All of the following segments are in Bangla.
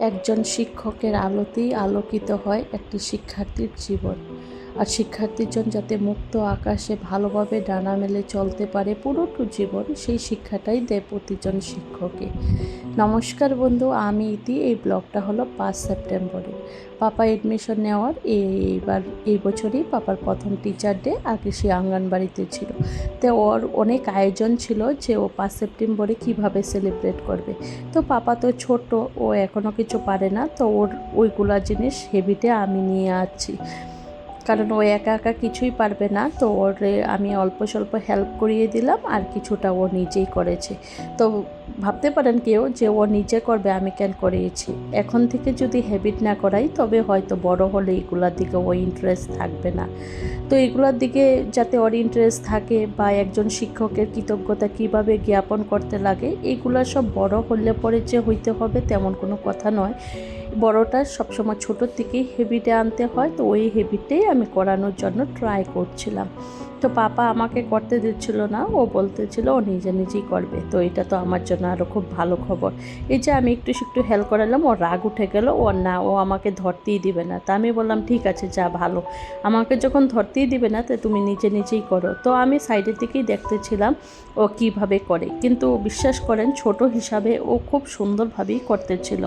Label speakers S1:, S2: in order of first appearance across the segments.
S1: একজন শিক্ষকের আলোতেই আলোকিত হয় একটি শিক্ষার্থীর জীবন। আর শিক্ষার্থীজন যাতে মুক্ত আকাশে ভালোভাবে ডানা মেলে চলতে পারে পুরোটু জীবন, সেই শিক্ষাটাই দেয় প্রতিজন শিক্ষকে। নমস্কার বন্ধু, আমি ইতি। এই ব্লগটা হলো পাঁচ সেপ্টেম্বরে পাপা এডমিশন নেওয়ার এইবার এই বছরই পাপার প্রথম টিচার ডে আগে সে আঙ্গনবাড়িতে ছিল। তো ওর অনেক আয়োজন ছিল যে ও পাঁচ সেপ্টেম্বরে কীভাবে সেলিব্রেট করবে। তো পাপা তো ছোট, ও এখনও কিছু পারে না, তো ওর ওইগুলা জিনিস হেবিটে আমি নিয়ে আসছি। কারণ ও একা একা কিছুই পারবে না। তো ওর আমি অল্প স্বল্প হেল্প করিয়ে দিলাম আর কিছুটা ও নিজেই করেছে। তো ভাবতে পারেন কেউ যে ও নিজে করবে আমি কেন করিয়েছি এখন থেকে যদি হ্যাবিট না করাই, তবে হয়তো বড় হলে এগুলোর দিকে ও ইন্টারেস্ট থাকবে না। তো এগুলোর দিকে যাতে ওর ইন্টারেস্ট থাকে বা একজন শিক্ষকের কৃতজ্ঞতা কীভাবে জ্ঞাপন করতে লাগে, এগুলো সব বড় হলে পরে যে হইতে হবে তেমন কোনো কথা নয়। বড়টা সবসময় ছোটোর থেকেই হেবিটে আনতে হয়, তো ওই হেবিটেই আমি করানোর জন্য ট্রাই করছিলাম। তো পাপা আমাকে করতে দিচ্ছিল না, ও বলতেছিল ও নিজে নিজেই করবে। তো এটা তো আমার জন্য আরও খুব ভালো খবর। এই যে আমি একটু একটু হেল্প করালাম, ও রাগ উঠে গেল, ও না, ও আমাকে ধরতেই দিবে না। তা আমি বললাম, ঠিক আছে, যা ভালো। আমাকে যখন ধরতেই দিবে না, তো তুমি নিজে নিজেই করো। তো আমি সাইডের দিকেই দেখতেছিলাম, ও কীভাবে করে। কিন্তু বিশ্বাস করেন, ছোট হিসাবে ও খুব সুন্দরভাবেই করতেছিল।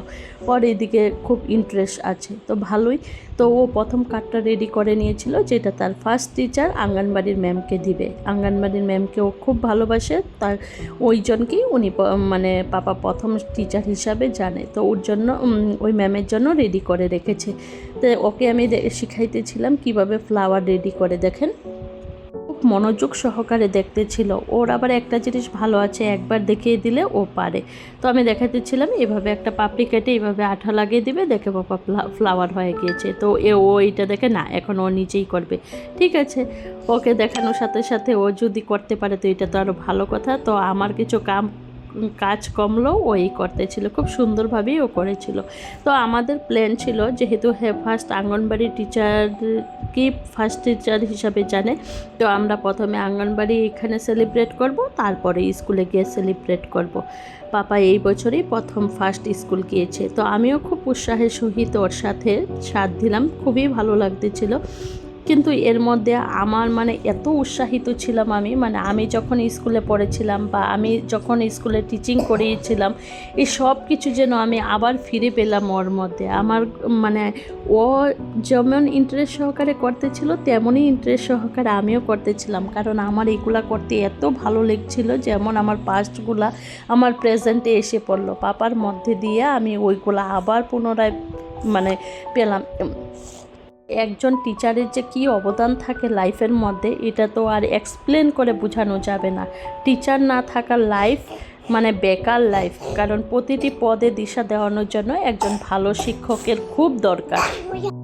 S1: ওর এদিকে খুব ইন্টারেস্ট আছে, তো ভালোই। তো ও প্রথম কার্ডটা রেডি করে নিয়েছিল, যেটা তার ফার্স্ট টিচার আঙ্গনবাড়ির ম্যামকে দিবে। আঙ্গনবাড়ির ম্যামকে ও খুব ভালোবাসে, তার ওই জনকেই উনি মানে পাপা প্রথম টিচার হিসাবে জানে। তো ওর জন্য ওই ম্যামের জন্য রেডি করে রেখেছে। তো ওকে আমি শিখাইতেছিলাম কীভাবে ফ্লাওয়ার রেডি করে দেখেন। মনোযোগ সহকারে দেখতে ছিল। ওর আবার একটা জিনিস ভালো আছে, একবার দেখিয়ে দিলে ও পারে। তো আমি দেখাতেছিলাম এভাবে একটা পাপড়ি কেটে এভাবে আঠা লাগিয়ে দিবে, দেখে বাবা ফ্লাওয়ার হয়ে গিয়েছে। তো এ, ও এইটা দেখে, না, এখন ও নিজেই করবে। ঠিক আছে, ওকে দেখানোর সাথে সাথে ও যদি করতে পারে, তো এটা তো আরও ভালো কথা। তো আমার কিছু কাম কাজ কমলেও ওই করতে ছিল, খুব সুন্দরভাবেই ও করেছিল। তো আমাদের প্ল্যান ছিল যেহেতু হে ফার্স্ট আঙ্গনবাড়ি টিচারকে ফার্স্ট টিচার হিসাবে জানে, তো আমরা প্রথমে আঙ্গনবাড়ি এখানে সেলিব্রেট করব, তারপরে স্কুলে গিয়ে সেলিব্রেট করব। পাপা এই বছরই প্রথম ফার্স্ট স্কুল গিয়েছে। তো আমিও খুব উৎসাহের সহিত ওর সাথে সাথ দিলাম, খুবই ভালো লাগতেছিল। কিন্তু এর মধ্যে আমার মানে এত উৎসাহিত ছিলাম আমি মানে আমি যখন স্কুলে পড়েছিলাম বা আমি যখন স্কুলে টিচিং করিয়েছিলাম, এই সব কিছু যেন আমি আবার ফিরে পেলাম ওর মধ্যে। আমার মানে ও যেমন ইন্টারেস্ট সহকারে করতেছিল তেমনই ইন্টারেস্ট সহকারে আমিও করতেছিলাম কারণ আমার এগুলা করতে এত ভালো লেগছিল, যেমন আমার পাস্টগুলা আমার প্রেজেন্টে এসে পড়ল। পাপার মধ্যে দিয়ে আমি ওইগুলা আবার পুনরায় মানে পেলাম। একজন টিচারের যে কী অবদান থাকে লাইফের মধ্যে, এটা তো আর এক্সপ্লেন করে বোঝানো যাবে না। টিচার না থাকা লাইফ মানে বেকার লাইফ কারণ প্রতিটি পদে দিশা দেওয়ানোর জন্য একজন ভালো শিক্ষকের খুব দরকার।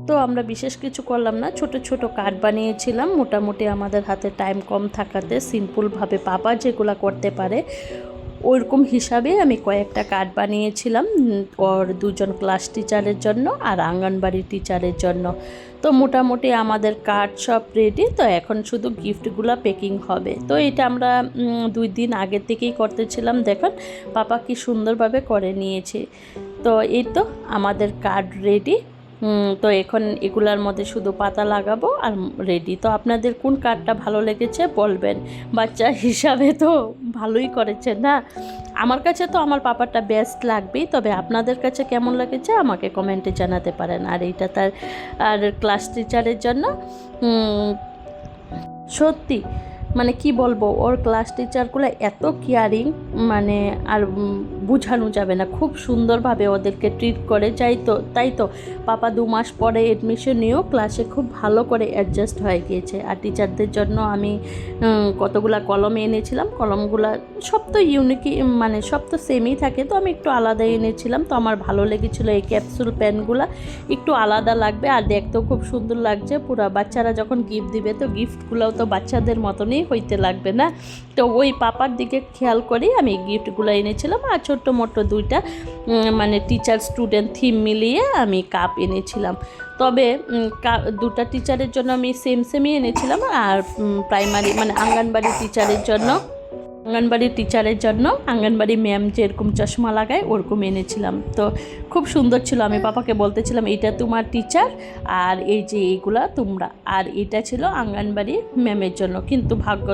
S1: তো আমরা বিশেষ কিছু করলাম না, ছোট ছোট কার্ড বানিয়েছিলাম। মোটামুটি আমাদের হাতে টাইম কম থাকাতে সিম্পলভাবে পাপা যেগুলো করতে পারে ওইরকম হিসাবে আমি কয়েকটা কার্ড বানিয়েছিলাম ওর দুজন ক্লাস টিচারের জন্য আর আঙ্গনবাড়ি টিচারের জন্য। তো মোটামুটি আমাদের কার্ড সব রেডি তো এখন শুধু গিফটগুলো প্যাকিং হবে। তো এটা আমরা দুই দিন আগের থেকেই করতেছিলাম, দেখুন, পাপা কি সুন্দরভাবে করে নিয়েছে। তো এই তো আমাদের কার্ড রেডি তো এখন এগুলার মধ্যে শুধু পাতা লাগাবো আর রেডি তো আপনাদের কোন কার্ডটা ভালো লেগেছে বলবেন। বাচ্চা হিসাবে তো ভালোই করেছে না? আমার কাছে তো আমার পাপারটা বেস্ট লাগবেই, তবে আপনাদের কাছে কেমন লেগেছে আমাকে কমেন্টে জানাতে পারেন। আর এইটা তার, আর ক্লাস টিচারের জন্য সত্যি মানে কি বলব, ওর ক্লাস টিচারগুলো এত কেয়ারিং মানে আর বোঝানো যাবে না। খুব সুন্দরভাবে ওদেরকে ট্রিট করে, যাই তো, তাই তো। পাপা দু মাস পরে এডমিশন নিয়েও ক্লাসে খুব ভালো করে অ্যাডজাস্ট হয়ে গিয়েছে। আর টিচারদের জন্য আমি কতগুলা কলম এনেছিলাম। কলমগুলা সব তো ইউনিকই মানে সব তো সেমই থাকে। তো আমি একটু আলাদা এনেছিলাম। তো আমার ভালো লেগেছিলো এই ক্যাপসুল পেনগুলা একটু আলাদা লাগবে। আর দেখতেও খুব সুন্দর লাগছে। পুরো বাচ্চারা যখন গিফট দিবে, তো গিফটগুলোও তো বাচ্চাদের মতনই হইতে লাগবে না? তো ওই পাপার দিকে খেয়াল করেই আমি গিফটগুলো এনেছিলাম আর ছোট্ট মোটো দুইটা মানে টিচার স্টুডেন্ট থিম মিলিয়ে আমি কাপ এনেছিলাম। তবে দুটা টিচারের জন্য আমি সেম সেমই এনেছিলাম আর প্রাইমারি মানে আঙ্গনবাড়ি টিচারের জন্য আঙ্গনবাড়ির টিচারের জন্য আঙ্গনবাড়ি ম্যাম যেরকম চশমা লাগায়, ওরকম এনেছিলাম। তো খুব সুন্দর ছিল, আমি পাপাকে বলতেছিলাম, এটা তোমার টিচার আর এই যে এইগুলা তোমরা। আর এটা ছিল আঙ্গনবাড়ি ম্যামের জন্য। কিন্তু ভাগ্য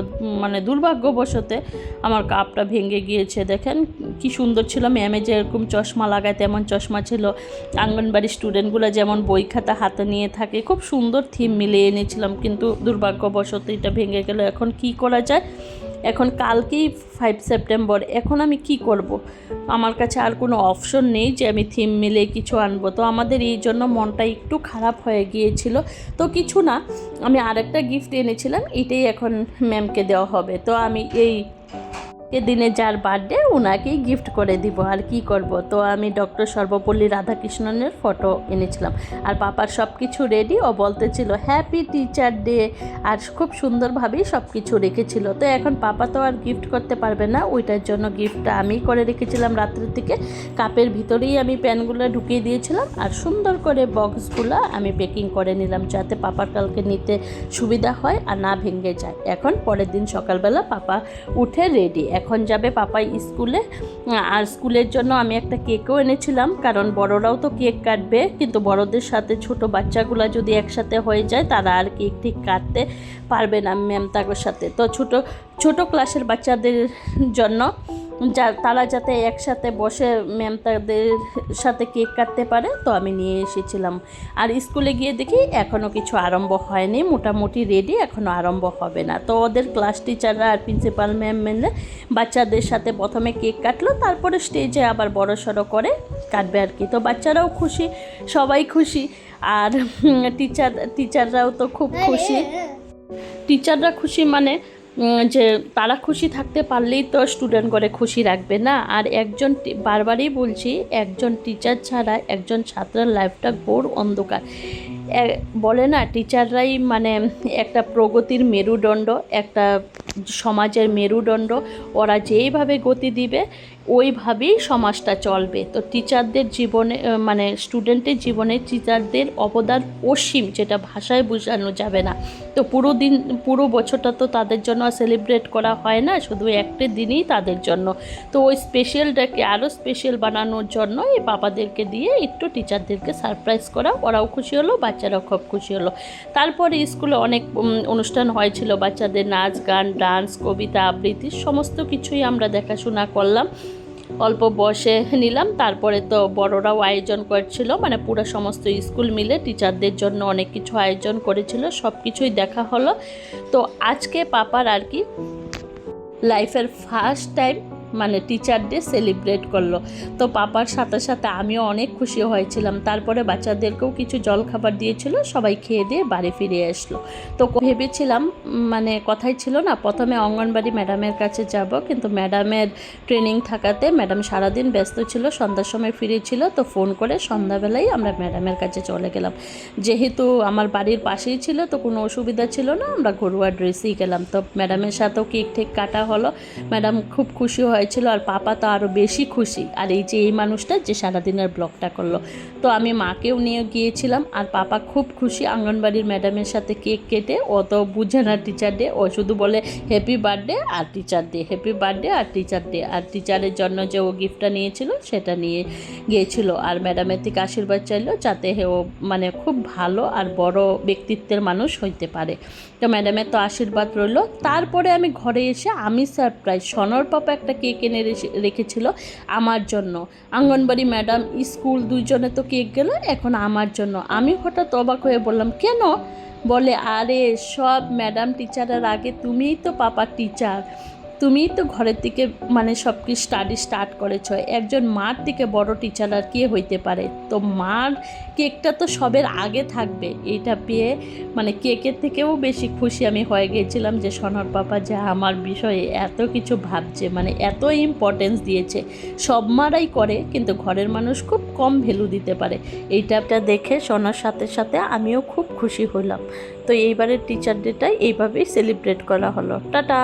S1: মানে দুর্ভাগ্যবশতে আমার কাপটা ভেঙে গিয়েছে। দেখেন কি সুন্দর ছিল ম্যামে যেরকম চশমা লাগায়, তেমন চশমা ছিল। আঙ্গনবাড়ি স্টুডেন্টগুলো যেমন বই খাতা হাতে নিয়ে থাকে, খুব সুন্দর থিম মিলিয়ে এনেছিলাম। কিন্তু দুর্ভাগ্যবশত এটা ভেঙে গেল। এখন কি করা যায়? এখন কালকেই ফাইভ সেপ্টেম্বর এখন আমি কি করব। আমার কাছে আর কোনো অপশন নেই যে আমি থিম মিলে কিছু আনব। তো আমাদের এই জন্য মনটা একটু খারাপ হয়ে গিয়েছিল। তো কিছু না, আমি আরেকটা গিফট এনেছিলাম, এটাই এখন ম্যামকে দেওয়া হবে। তো আমি এই এ দিনে যার বার্থডে ওনাকেই গিফট করে দিব। আর কি করব? তো আমি ডক্টর সর্বপল্লী রাধাকৃষ্ণনের ফটো এনেছিলাম। আর পাপার সব কিছু রেডি ও বলতেছিল হ্যাপি টিচার ডে আর খুব সুন্দরভাবেই সব কিছু রেখেছিল। তো এখন পাপা তো আর গিফট করতে পারবে না, ওইটার জন্য গিফটটা আমি করে রেখেছিলাম রাত্রের থেকে। কাপের ভিতরেই আমি প্যানগুলো ঢুকিয়ে দিয়েছিলাম আর সুন্দর করে বক্সগুলো আমি প্যাকিং করে নিলাম যাতে পাপার কালকে নিতে সুবিধা হয় আর না ভেঙে যায়। এখন পরের দিন সকালবেলা পাপা উঠে রেডি এখন যাবে পাপাই স্কুলে। আর স্কুলের জন্য আমি একটা কেকও এনেছিলাম, কারণ বড়রাও তো কেক কাটবে। কিন্তু বড়দের সাথে ছোট বাচ্চাগুলো যদি একসাথে হয়ে যায়, তারা আর কেক ঠিক কাটতে পারবে না ম্যাম তাগোর সাথে। তো ছোট ছোট ক্লাসের বাচ্চাদের জন্য যা তারা যাতে একসাথে বসে ম্যাম তাদের সাথে কেক কাটতে পারে তো আমি নিয়ে এসেছিলাম। আর স্কুলে গিয়ে দেখি এখনও কিছু আরম্ভ হয়নি মোটামুটি রেডি এখনও আরম্ভ হবে না। তো ওদের ক্লাস টিচাররা আর প্রিন্সিপাল ম্যাম মিলে বাচ্চাদের সাথে প্রথমে কেক কাটলো তারপরে স্টেজে আবার বড় সড়ো করে কাটবে আর কি। তো বাচ্চারাও খুশি সবাই খুশি। আর টিচার টিচাররাও তো খুব খুশি। টিচাররা খুশি মানে যে তারা খুশি থাকতে পারলেই তো স্টুডেন্ট করে খুশি রাখবে না। আর একজন বারবারই বলছি, একজন টিচার ছাড়া একজন ছাত্রের লাইফটা ঘোর অন্ধকার। বলে না টিচাররাই মানে একটা প্রগতির মেরুদণ্ড, একটা সমাজের মেরুদণ্ড। ওরা যেইভাবে গতি দিবে ওইভাবেই সমাজটা চলবে। তো টিচারদের জীবনে মানে স্টুডেন্টের জীবনে টিচারদের অবদান অসীম, যেটা ভাষায় বোঝানো যাবে না। তো পুরো দিন, পুরো বছরটা তো তাদের জন্য সেলিব্রেট করা হয় না, শুধু একটা দিনই তাদের জন্য। তো ওই স্পেশালটাকে আরও স্পেশাল বানানোর জন্য এই বাবাদেরকে দিয়ে একটু টিচারদেরকে সারপ্রাইজ করা, ওরাও খুশি হলো, বাচ্চারাও খুব খুশি হলো। তারপরে স্কুলে অনেক অনুষ্ঠান হয়েছিল, বাচ্চাদের নাচ গান ডান্স কবিতা, আবৃত্তি, সমস্ত কিছুই আমরা দেখাশোনা করলাম। অল্প বসে নিলাম। তারপরে তো বড়রাও আয়োজন করছিল। মানে পুরো সমস্ত স্কুল মিলে টিচারদের জন্য অনেক কিছু আয়োজন করেছিল। সব কিছুই দেখা হলো। তো আজকে পাপার আর কি লাইফের ফার্স্ট টাইম মানে টিচার ডে সেলিব্রেট করল। তো পাপার সাথে সাথে আমিও অনেক খুশি হয়েছিলাম। তারপরে বাচ্চাদেরকেও কিছু জলখাবার দিয়েছিল, সবাই খেয়ে দিয়ে বাড়ি ফিরে আসলো। তো ভেবেছিলাম মানে কথাই ছিল না, প্রথমে অঙ্গনবাড়ি ম্যাডামের কাছে যাব, কিন্তু ম্যাডামের ট্রেনিং থাকাতে ম্যাডাম সারাদিন ব্যস্ত ছিল, সন্ধ্যার সময় ফিরেছিল তো ফোন করে সন্ধ্যাবেলায় আমরা ম্যাডামের কাছে চলে গেলাম। যেহেতু আমার বাড়ির পাশেই ছিল, তো কোনো অসুবিধা ছিল না, আমরা ঘরোয়া ড্রেসেই গেলাম। তো ম্যাডামের সাথেও কেক ঠেক কাটা হলো। ম্যাডাম খুব খুশি হয়েছিল আর পাপা তো আরও বেশি খুশি। আর এই যে এই মানুষটা যে সারাদিনের ব্লগটা করল। তো আমি মাকেও নিয়ে গিয়েছিলাম আর পাপা খুব খুশি আঙ্গনবাড়ির ম্যাডামের সাথে কেক কেটে, ও তো বুঝে না টিচার ডে ও শুধু বলে হ্যাপি বার্থডে আর টিচার ডে হ্যাপি বার্থডে আর টিচার ডে আর টিচারের জন্য যে ও গিফটটা নিয়েছিল, সেটা নিয়ে গিয়েছিল। আর ম্যাডামের থেকে আশীর্বাদ চাইলো যাতে ও মানে খুব ভালো আর বড় ব্যক্তিত্বের মানুষ হইতে পারে। তো ম্যাডামের তো আশীর্বাদ রইল। তারপরে আমি ঘরে এসে আমি সারপ্রাইজ সনর পাপা একটা কেক এনে রেখে- রেখেছিল আমার জন্য। আঙ্গনবাড়ি ম্যাডাম, স্কুল দুজনে তো কেক গেল, এখন আমার জন্য। আমি হঠাৎ অবাক হয়ে বললাম, কেন? বলে, আরে, সব ম্যাডাম টিচারের আগে তুমিই তো পাপার টিচার তুমিই তো ঘরের থেকে মানে সব কি স্টাডি স্টার্ট করেছ। একজন মার থেকে বড় টিচার আর কে হইতে পারে? তো মার কেকটা তো সবের আগে থাকবে। এইটা পেয়ে মানে কেকের থেকেও বেশি খুশি আমি হয়ে গিয়েছিলাম যে সনর পাপা যা আমার বিষয়ে এত কিছু ভাবছে মানে এত ইম্পর্টেন্স দিয়েছে। সব মারাই করে, কিন্তু ঘরের মানুষ খুব কম ভ্যালু দিতে পারে। এইটা দেখে সোনার সাথে সাথে আমিও খুব খুশি হলাম। তো এইবারের টিচার ডেটাই এইভাবেই সেলিব্রেট করা হলো। টাটা!